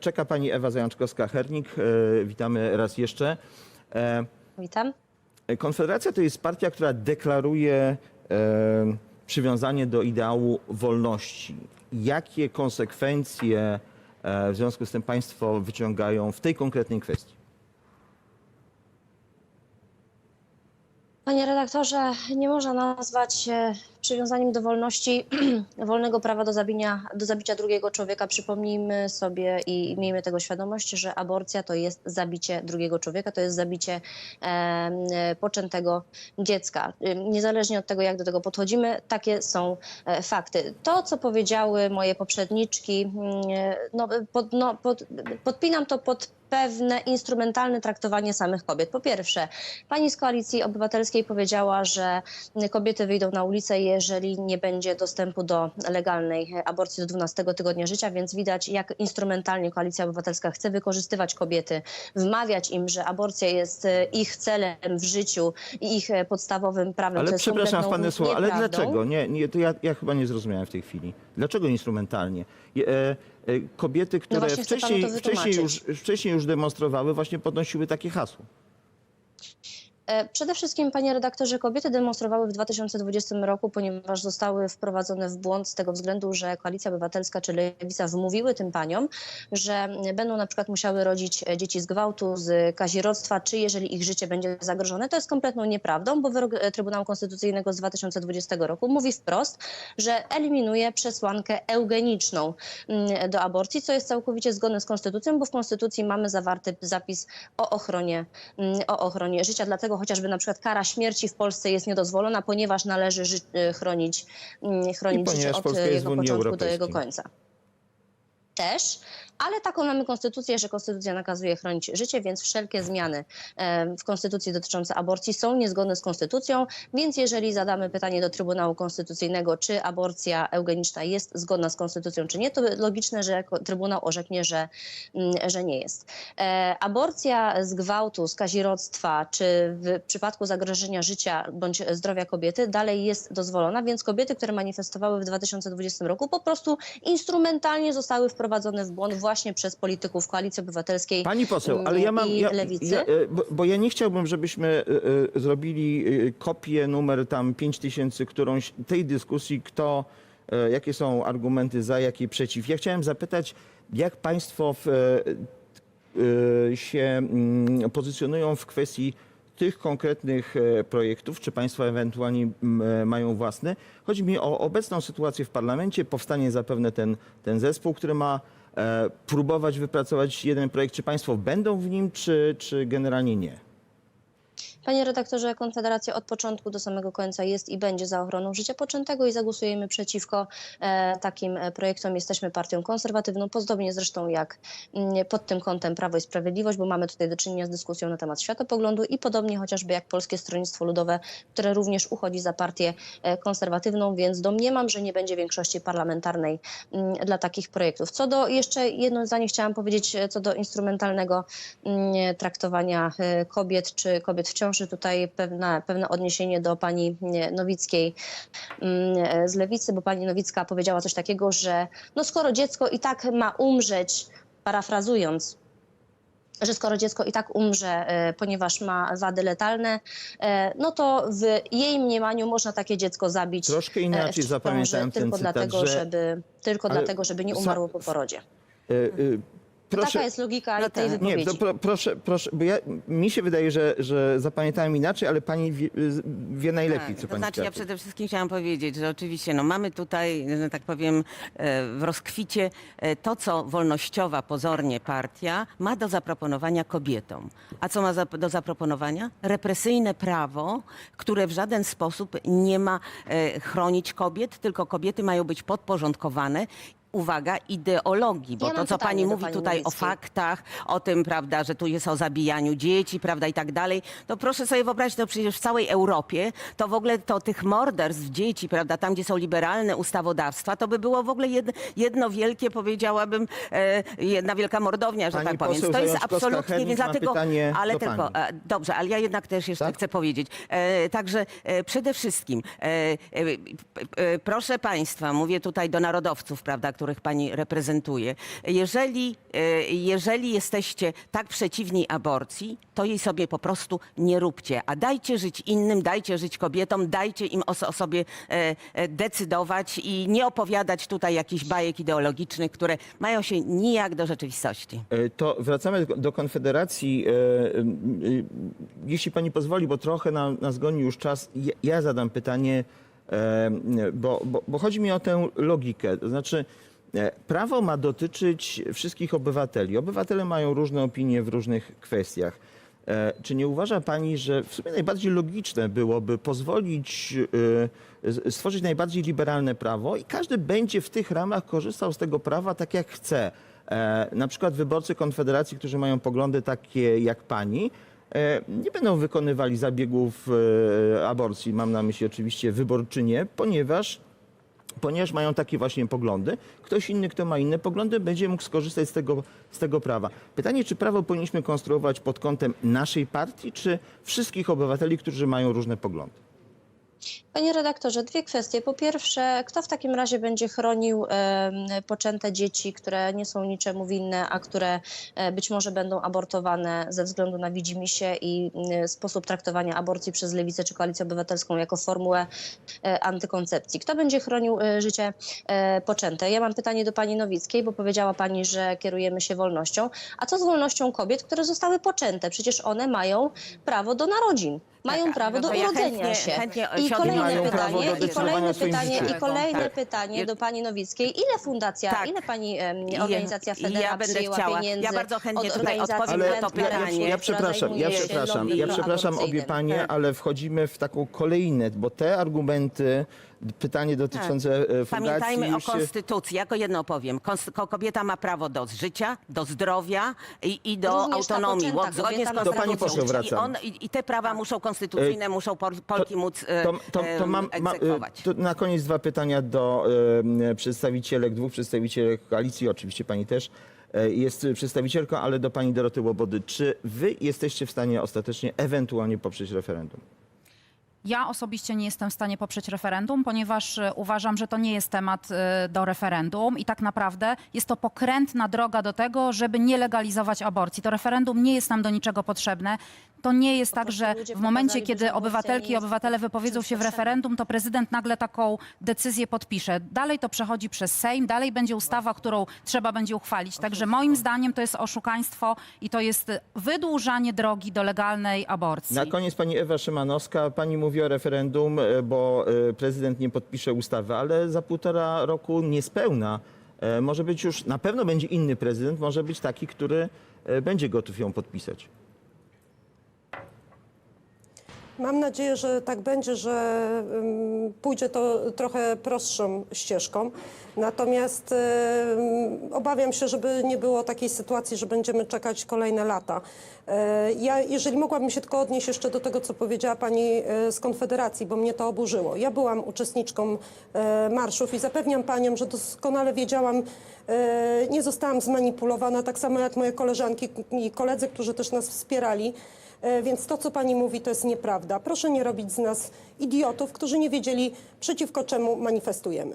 Czeka pani Ewa Zajączkowska-Hernik. E, Witamy raz jeszcze. E, Witam. Konfederacja to jest partia, która deklaruje e, przywiązanie do ideału wolności. Jakie konsekwencje w związku z tym państwo wyciągają w tej konkretnej kwestii? Panie redaktorze, nie można nazwać przywiązaniem do wolności wolnego prawa do do zabicia drugiego człowieka. Przypomnijmy sobie i miejmy tego świadomość, że aborcja to jest zabicie drugiego człowieka, to jest zabicie e, poczętego dziecka. Niezależnie od tego, jak do tego podchodzimy, takie są e, fakty. To, co powiedziały moje poprzedniczki, mm, no, pod, no, pod, podpinam to pod pewne instrumentalne traktowanie samych kobiet. Po pierwsze, pani z Koalicji Obywatelskiej powiedziała, że kobiety wyjdą na ulicę, jeżeli nie będzie dostępu do legalnej aborcji do 12 tygodnia życia, więc widać, jak instrumentalnie Koalicja Obywatelska chce wykorzystywać kobiety, wmawiać im, że aborcja jest ich celem w życiu i ich podstawowym prawem. Ale przepraszam kompletną pane słowo, ale dlaczego? Nie, nie, to ja, ja chyba nie zrozumiałem w tej chwili. Dlaczego instrumentalnie? E, e, kobiety, które No chcę panu wcześniej, wcześniej, już, wcześniej już demonstrowały, właśnie podnosiły takie hasło. E, Przede wszystkim, panie redaktorze, kobiety demonstrowały w 2020 roku, ponieważ zostały wprowadzone w błąd z tego względu, że Koalicja Obywatelska czy Lewica wmówiły tym paniom, że będą na przykład musiały rodzić dzieci z gwałtu, z kazirodztwa, czy jeżeli ich życie będzie zagrożone. To jest kompletną nieprawdą, bo wyrok e, Trybunału Konstytucyjnego z 2020 roku mówi wprost, że eliminuje przesłankę eugeniczną mm, do aborcji, co jest całkowicie zgodne z konstytucją, bo w konstytucji mamy zawarty zapis o ochronie, mm, o ochronie życia. Dlatego chociażby na przykład kara śmierci w Polsce jest niedozwolona, ponieważ należy ży- y, chronić, mm, chronić życie od jego początku do jego końca. Też, ale taką mamy konstytucję, że konstytucja nakazuje chronić życie, więc wszelkie zmiany w konstytucji dotyczące aborcji są niezgodne z konstytucją, więc jeżeli zadamy pytanie do Trybunału Konstytucyjnego, czy aborcja eugeniczna jest zgodna z konstytucją, czy nie, to logiczne, że Trybunał orzeknie, że, mm, że nie jest. E, aborcja z gwałtu, z kazirodztwa, czy w przypadku zagrożenia życia bądź zdrowia kobiety dalej jest dozwolona, więc kobiety, które manifestowały w 2020 roku po prostu instrumentalnie zostały wprowadzone w błąd właśnie przez polityków Koalicji Obywatelskiej Pani poseł, ale ja mam. i Ja, Lewicy. ja, e, bo, bo ja nie chciałbym, żebyśmy e, e, zrobili kopię numer tam 5000 którąś tej dyskusji, kto, jakie są argumenty za, jakie przeciw. Ja chciałem zapytać, jak państwo w, się mm, pozycjonują w kwestii tych konkretnych e, projektów, czy państwo ewentualnie e, mają własne. Chodzi mi o obecną sytuację w parlamencie, powstanie zapewne ten, ten zespół, który ma e, próbować wypracować jeden projekt. Czy państwo będą w nim, czy, czy generalnie nie? Panie redaktorze, Konfederacja od początku do samego końca jest i będzie za ochroną życia poczętego i zagłosujemy przeciwko e, takim e, projektom. Jesteśmy partią konserwatywną, podobnie zresztą jak mm, pod tym kątem Prawo i Sprawiedliwość, bo mamy tutaj do czynienia z dyskusją na temat światopoglądu i podobnie chociażby jak Polskie Stronnictwo Ludowe, które również uchodzi za partię e, konserwatywną, więc domniemam, że nie będzie większości parlamentarnej mm, dla takich projektów. Co do, jeszcze jedno zdanie chciałam powiedzieć, co do instrumentalnego mm, traktowania kobiet czy kobiet w ciąży. Tutaj pewne, pewne odniesienie do pani Nowickiej mm, z Lewicy, bo pani Nowicka powiedziała coś takiego, że no skoro dziecko i tak ma umrzeć, parafrazując, że skoro dziecko i tak umrze, e, ponieważ ma wady letalne, e, no to w jej mniemaniu można takie dziecko zabić. Troszkę e, inaczej zapamiętałem ten tylko cytat, dlatego, że- żeby, tylko Ale dlatego, żeby nie umarło po porodzie. E, e, Taka jest logika No tej tak. wypowiedzi. Nie, to pro, proszę, proszę, bo ja, mi się wydaje, że, że zapamiętałem inaczej, ale pani wie, wie najlepiej, Tak, co to pani znaczy, ja przede wszystkim chciałam powiedzieć, że oczywiście no, mamy tutaj, że tak powiem, e, w rozkwicie e, to, co wolnościowa pozornie partia ma do zaproponowania kobietom. A co ma za, do zaproponowania? Represyjne prawo, które w żaden sposób nie ma e, chronić kobiet, tylko kobiety mają być podporządkowane uwaga, ideologii, bo Ja to, mam co pytanie pani do mówi pani tutaj o Nowickiej. faktach, o tym, prawda, że tu jest o zabijaniu dzieci, prawda, i tak dalej, to proszę sobie wyobrazić, to przecież w całej Europie, to w ogóle to tych morderstw dzieci, prawda, tam, gdzie są liberalne ustawodawstwa, to by było w ogóle jedno, jedno wielkie, powiedziałabym, e, jedna wielka mordownia, że Pani tak powiem. poseł To jest absolutnie, więc ma dlatego, pytanie ale do tylko, pani. e, dobrze, ale ja jednak też jeszcze Tak? chcę powiedzieć. E, także e, przede wszystkim, e, e, p- e, proszę państwa, mówię tutaj do narodowców, prawda, którzy których pani reprezentuje. Jeżeli, e, jeżeli jesteście tak przeciwni aborcji, to jej sobie po prostu nie róbcie, a dajcie żyć innym, dajcie żyć kobietom, dajcie im o, o sobie e, e, decydować i nie opowiadać tutaj jakichś bajek ideologicznych, które mają się nijak do rzeczywistości. To wracamy do Konfederacji. Jeśli pani pozwoli, bo trochę nam, nas goni już czas, ja- zadam pytanie, bo, bo, bo chodzi mi o tę logikę. To znaczy, prawo ma dotyczyć wszystkich obywateli. Obywatele mają różne opinie w różnych kwestiach. E, Czy nie uważa pani, że w sumie najbardziej logiczne byłoby pozwolić e, stworzyć najbardziej liberalne prawo i każdy będzie w tych ramach korzystał z tego prawa tak jak chce? E, Na przykład wyborcy Konfederacji, którzy mają poglądy takie jak pani, e, nie będą wykonywali zabiegów e, aborcji, mam na myśli oczywiście wyborczynie, ponieważ ponieważ mają takie właśnie poglądy, ktoś inny, kto ma inne poglądy, będzie mógł skorzystać z tego, z tego prawa. Pytanie, czy prawo powinniśmy konstruować pod kątem naszej partii, czy wszystkich obywateli, którzy mają różne poglądy? Panie redaktorze, dwie kwestie. Po pierwsze, kto w takim razie będzie chronił poczęte dzieci, które nie są niczemu winne, a które e, być może będą abortowane ze względu na widzimisię i mm, sposób traktowania aborcji przez Lewicę czy Koalicję Obywatelską jako formułę e, antykoncepcji? Kto będzie chronił e, życie e, poczęte? Ja mam pytanie do pani Nowickiej, bo powiedziała pani, że kierujemy się wolnością. A co z wolnością kobiet, które zostały poczęte? Przecież one mają prawo do narodzin. Mają Tak, prawo do to ja urodzenia chętnie- się. chętnie I się kolejne Mają prawo pytanie, do i decydowania kolejne o swoim pytanie, życiu. i kolejne Tak. pytanie do pani Nowickiej. Ile fundacja, Tak. ile pani em, I- organizacja i ja Federa będę przyjęła chciała- pieniędzy ja bardzo chętnie od tutaj organizacji odpowiem na to pytanie. Ja która przepraszam, ja zajmuje się przepraszam, ja przepraszam obie aborcyjnym. panie, Tak. ale wchodzimy w taką kolejne, bo te argumenty, pytanie dotyczące e, fundacji Pamiętajmy o się... konstytucji. Jako jedno powiem. Konst- kobieta ma prawo do życia, do zdrowia i, i do Również autonomii. poczęta Zgodnie z ma Do pani konstytucją. poseł I, wracam. on, i, I te prawa muszą konstytucyjne, muszą Pol- Polki móc e, To, to, to mam, ma, to na koniec dwa pytania do e, przedstawicielek, dwóch przedstawicielek koalicji, oczywiście pani też e, jest przedstawicielką, ale do pani Doroty Łobody. Czy wy jesteście w stanie ostatecznie ewentualnie poprzeć referendum? Ja osobiście nie jestem w stanie poprzeć referendum, ponieważ e, uważam, że to nie jest temat e, do referendum i tak naprawdę jest to pokrętna droga do tego, żeby nie legalizować aborcji. To referendum nie jest nam do niczego potrzebne. To nie jest tak, że w momencie, kiedy obywatelki i obywatele wypowiedzą się w referendum, to prezydent nagle taką decyzję podpisze. Dalej to przechodzi przez Sejm, dalej będzie ustawa, którą trzeba będzie uchwalić. Także moim zdaniem to jest oszukaństwo i to jest wydłużanie drogi do legalnej aborcji. Na koniec pani Ewa Szymanowska. Pani mówi o referendum, e, bo e, prezydent nie podpisze ustawy, ale za półtora roku niespełna e, może być już, na pewno będzie inny prezydent, może być taki, który będzie gotów ją podpisać. Mam nadzieję, że tak będzie, że ym, pójdzie to trochę prostszą ścieżką. Natomiast ym, obawiam się, żeby nie było takiej sytuacji, że będziemy czekać kolejne lata. E, Ja, jeżeli mogłabym się tylko odnieść jeszcze do tego, co powiedziała pani e, z Konfederacji, bo mnie to oburzyło. Ja byłam uczestniczką e, marszów i zapewniam panią, że doskonale wiedziałam, nie zostałam zmanipulowana, tak samo jak moje koleżanki i koledzy, którzy też nas wspierali. E, Więc to, co pani mówi, to jest nieprawda. Proszę nie robić z nas idiotów, którzy nie wiedzieli, przeciwko czemu manifestujemy.